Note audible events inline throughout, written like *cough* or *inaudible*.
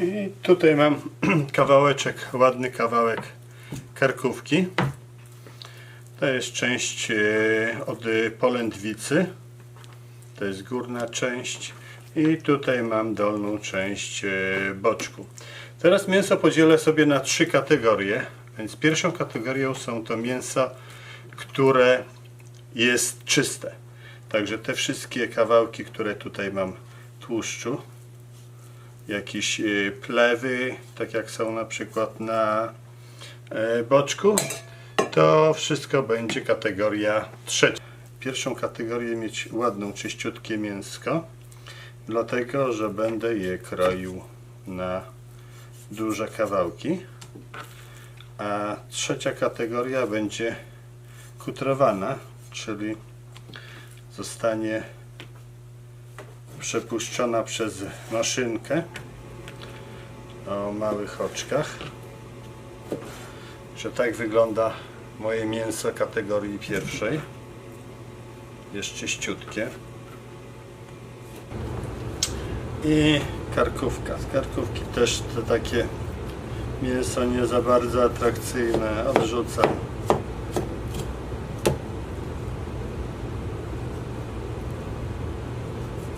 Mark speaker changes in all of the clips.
Speaker 1: I tutaj mam *clears throat* kawałeczek, ładny kawałek karkówki. To jest część e, od polędwicy. To jest górna część. I tutaj mam dolną część e, boczku. Teraz mięso podzielę sobie na trzy kategorie. Więc pierwszą kategorią są to mięsa, które jest czyste. Także te wszystkie kawałki, które tutaj mam tłuszczu, jakieś e, plewy, tak jak są na przykład na e, boczku, to wszystko będzie kategoria trzecia. Pierwszą kategorię mieć ładną, czyściutkie mięsko, dlatego że będę je kroił na duże kawałki. A trzecia kategoria będzie kutrowana, czyli zostanie przepuszczona przez maszynkę o małych oczkach. Że tak wygląda moje mięso kategorii pierwszej. Jest czyściutkie. I karkówka. Z karkówki też to takie mięso nie za bardzo atrakcyjne. Odrzucam.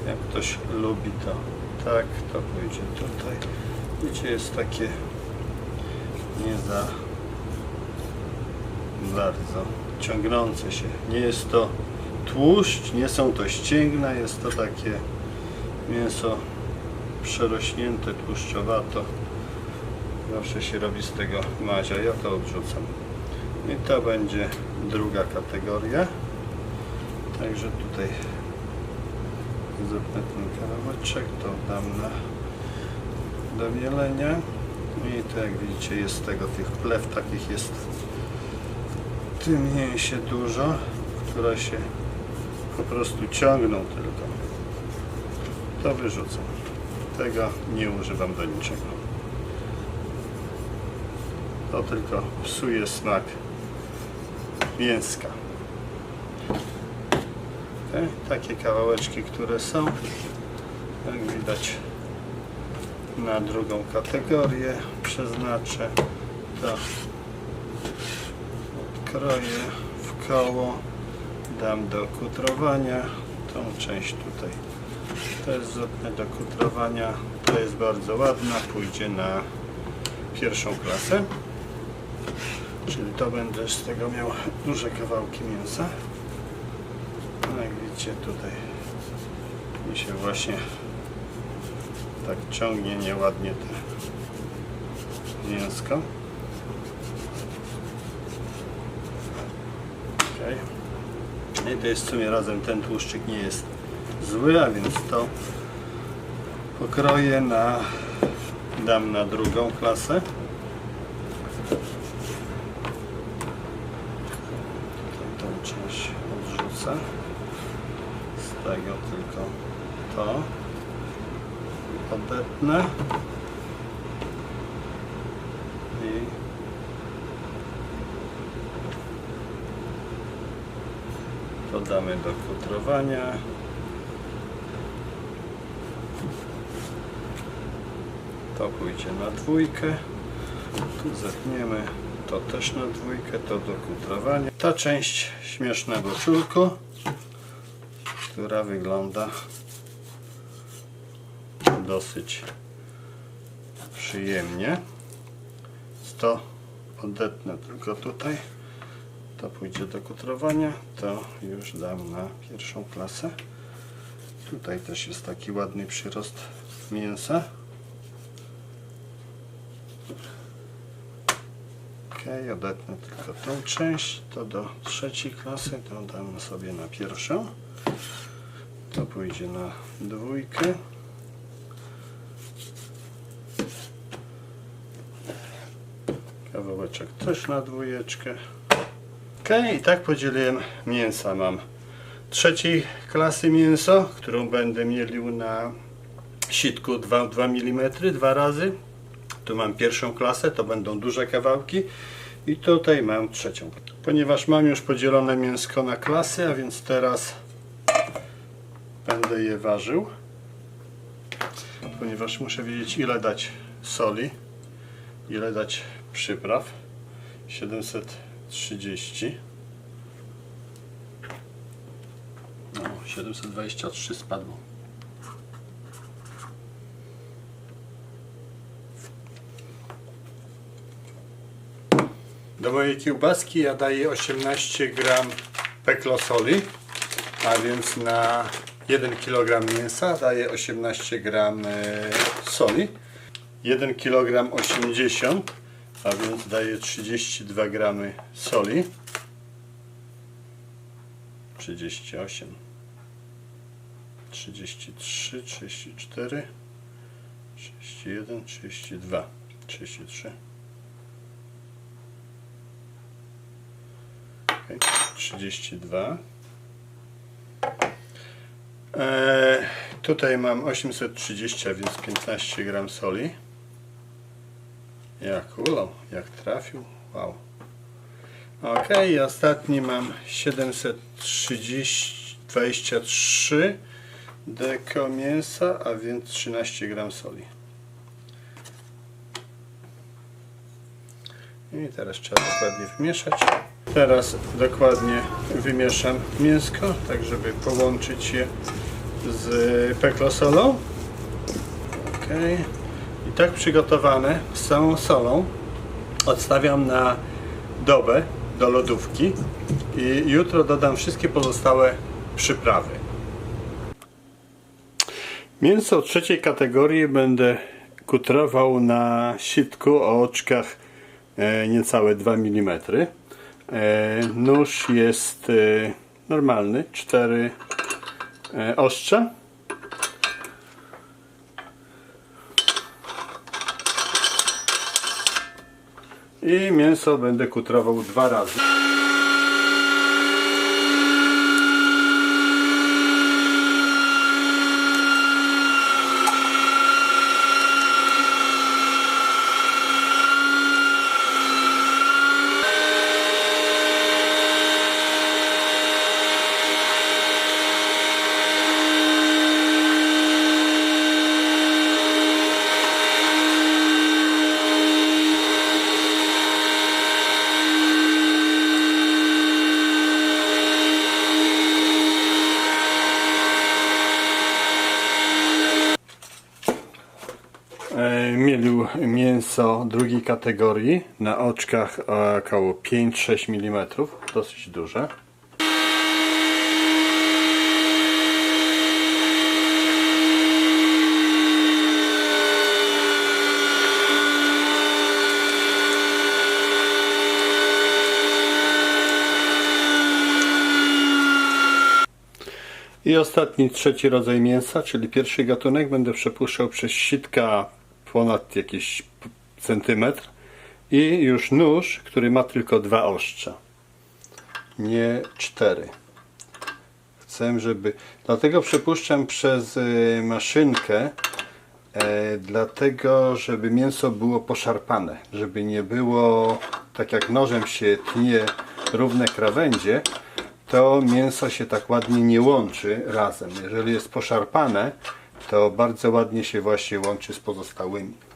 Speaker 1: Jak ktoś lubi to tak, to pójdzie tutaj. Widzicie, jest takie nie za bardzo ciągnące się. Nie jest to tłuszcz, nie są to ścięgna, jest to takie mięso przerośnięte, tłuszczowato. Zawsze się robi z tego madzia, ja to odrzucam. I to będzie druga kategoria. Także tutaj Zapnę ten to dam na do mielenia. I to jak widzicie jest tego tych plew takich jest w tym mięsie dużo, które się po prostu ciągną tylko. To wyrzucam. Tego nie używam do niczego. To tylko psuje smak mięska. Te, takie kawałeczki, które są, jak widać, na drugą kategorię przeznaczę. To odkroję w koło, dam do kutrowania tą część tutaj. To jest do kutrowania, to jest bardzo ładna, pójdzie na pierwszą klasę. Czyli to będę z tego miał duże kawałki mięsa. No widzicie tutaj mi się właśnie tak ciągnie nieładnie to mięsko. Okay. I to jest w sumie razem ten tłuszczyk nie jest zły, a więc to pokroję na dam na drugą klasę. Tutaj tą część odrzucę. Z tego tylko to odetnę. I to damy do kutrowania. To pójdzie na dwójkę. Tu zetniemy to też na dwójkę, to do kutrowania. Ta część śmiesznego czulku, która wygląda dosyć przyjemnie. To odetnę tylko tutaj. To pójdzie do kutrowania. To już dam na pierwszą klasę. Tutaj też jest taki ładny przyrost mięsa. Ok, odetnę tylko tą część. To do trzeciej klasy. To dam sobie na pierwszą. Pójdzie na dwójkę. Kawałeczek też na dwójeczkę. Ok, i tak podzieliłem mięsa. Mam trzeciej klasy mięso, którą będę mielił na sitku 2, 2 mm dwa razy. Tu mam pierwszą klasę, to będą duże kawałki. I tutaj mam trzecią. Ponieważ mam już podzielone mięsko na klasy, a więc teraz będę je ważył. Ponieważ muszę wiedzieć ile dać soli. Ile dać przypraw? 730. No, 723 spadło. Do mojej kiełbaski ja daję 18 gram peklosoli, a więc na 1 kg mięsa daję 18 gram e, soli. 1 kg 80, a więc daję 32 gramy soli. 38 33 34 31 32 33 Okej, 32 Eee, tutaj mam 830, a więc 15 gram soli. Jak ulał, jak trafił. Wow. Ok, i ostatni mam 730, 23 deko mięsa, a więc 13 gram soli. I teraz trzeba dokładnie wymieszać. Teraz dokładnie wymieszam mięsko, tak żeby połączyć je z peklosolą. Ok. I tak przygotowane z całą solą odstawiam na dobę do lodówki i jutro dodam wszystkie pozostałe przyprawy. Mięso trzeciej kategorii będę kutrował na sitku o oczkach e, niecałe 2 mm. E, nóż jest e, normalny, 4 e, ostrza. I mięso będę kutrował dwa razy. E, mielił mięso drugiej kategorii na oczkach około 5-6 mm, dosyć duże. I ostatni, trzeci rodzaj mięsa, czyli pierwszy gatunek, będę przepuszczał przez sitka ponad jakiś centymetr i już nóż, który ma tylko dwa ostrza, nie cztery. Chcę, żeby... Dlatego przepuszczam przez y, maszynkę, e, dlatego, żeby mięso było poszarpane, żeby nie było tak jak nożem się tnie równe krawędzie, to mięso się tak ładnie nie łączy razem. Jeżeli jest poszarpane, to bardzo ładnie się właśnie łączy z pozostałymi.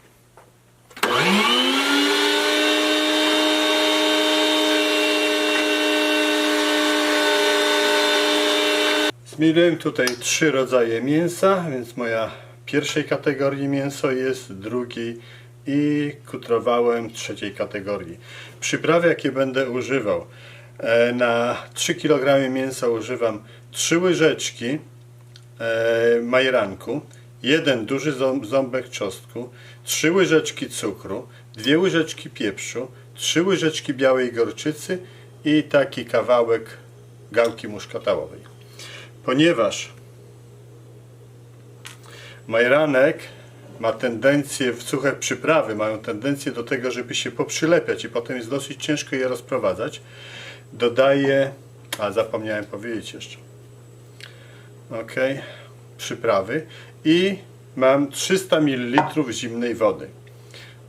Speaker 1: Zmieliłem tutaj trzy rodzaje mięsa, więc moja pierwszej kategorii mięso jest, drugiej i kutrowałem trzeciej kategorii. Przyprawy jakie będę używał. E, Na 3 kg mięsa używam 3 łyżeczki e, majranku, jeden duży ząb- ząbek czosnku, 3 łyżeczki cukru, 2 łyżeczki pieprzu, 3 łyżeczki białej gorczycy i taki kawałek gałki muszkatałowej. Ponieważ majranek ma tendencję, w suche przyprawy mają tendencję do tego, żeby się poprzylepiać i potem jest dosyć ciężko je rozprowadzać, dodaję, a zapomniałem powiedzieć jeszcze, ok, przyprawy. I mam 300 ml zimnej wody.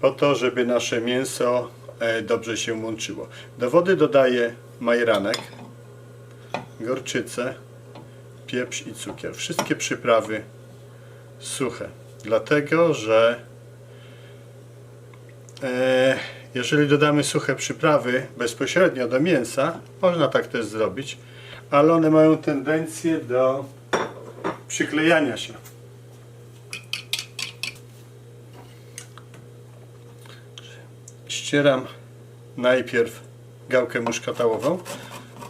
Speaker 1: Po to, żeby nasze mięso e, dobrze się łączyło. Do wody dodaję majeranek, gorczycę, pieprz i cukier. Wszystkie przyprawy suche, dlatego że E, jeżeli dodamy suche przyprawy bezpośrednio do mięsa, można tak też zrobić, ale one mają tendencję do przyklejania się. Ścieram najpierw gałkę muszkatałową,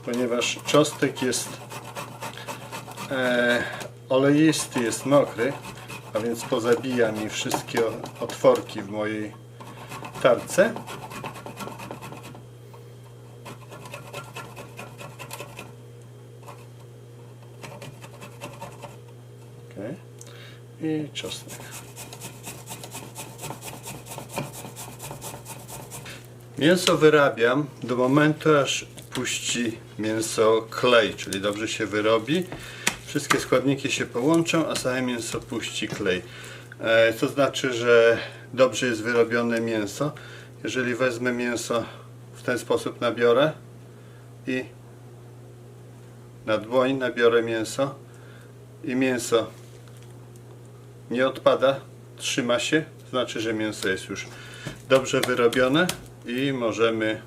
Speaker 1: ponieważ czosnek jest e, oleisty, jest mokry, a więc pozabija mi wszystkie otworki w mojej tarce. Okay. I czosnek. Mięso wyrabiam do momentu, aż puści mięso klej, czyli dobrze się wyrobi. Wszystkie składniki się połączą, a same mięso puści klej. E, to znaczy, że dobrze jest wyrobione mięso. Jeżeli wezmę mięso w ten sposób nabiorę i na dłoń nabiorę mięso i mięso nie odpada, trzyma się, znaczy, że mięso jest już dobrze wyrobione i możemy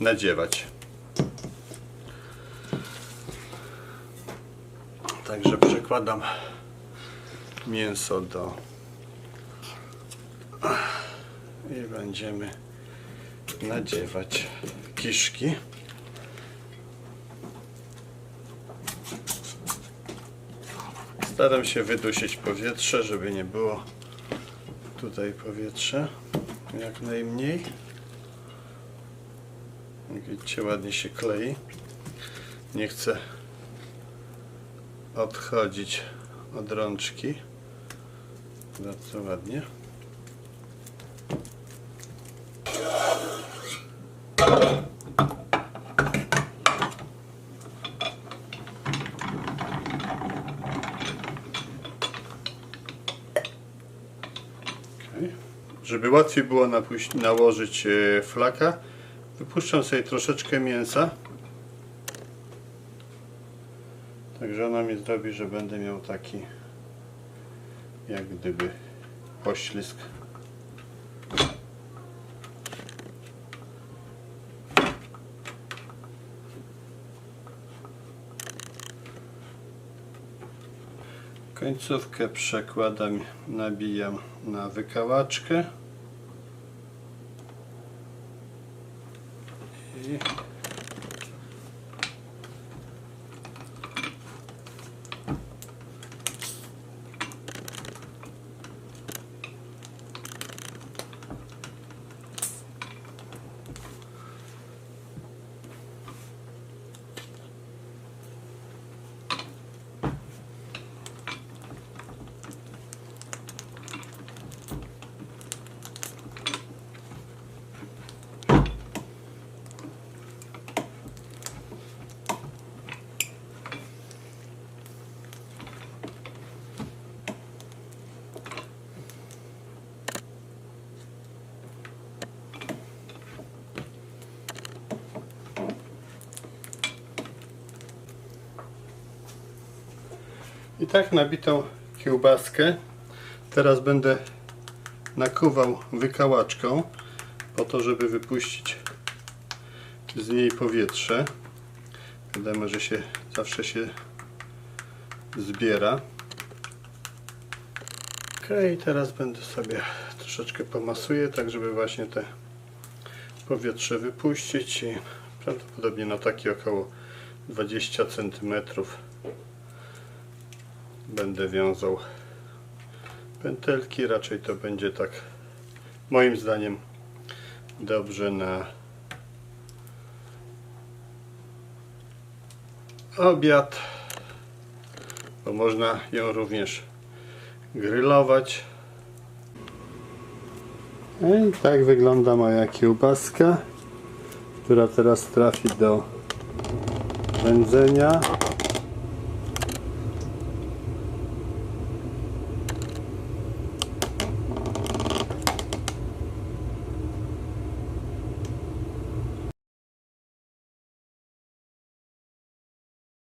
Speaker 1: nadziewać. Także przekładam mięso do i będziemy nadziewać kiszki. Staram się wydusić powietrze, żeby nie było tutaj powietrza jak najmniej. Widzicie ładnie się klei. Nie chcę odchodzić od rączki. Bardzo ładnie. Żeby łatwiej było nałożyć e, flaka, wypuszczam sobie troszeczkę mięsa. Zrobi, że będę miał taki jak gdyby poślizg. Końcówkę przekładam, nabijam na wykałaczkę. I tak nabitą kiełbaskę teraz będę nakuwał wykałaczką po to, żeby wypuścić z niej powietrze. Wiadomo, że się zawsze się zbiera. Ok, teraz będę sobie troszeczkę pomasuję, tak żeby właśnie te powietrze wypuścić i prawdopodobnie na taki około 20 centymetrów będę wiązał pętelki. Raczej to będzie tak, moim zdaniem, dobrze na obiad, bo można ją również grillować. No I tak wygląda moja kiełbaska, która teraz trafi do wędzenia.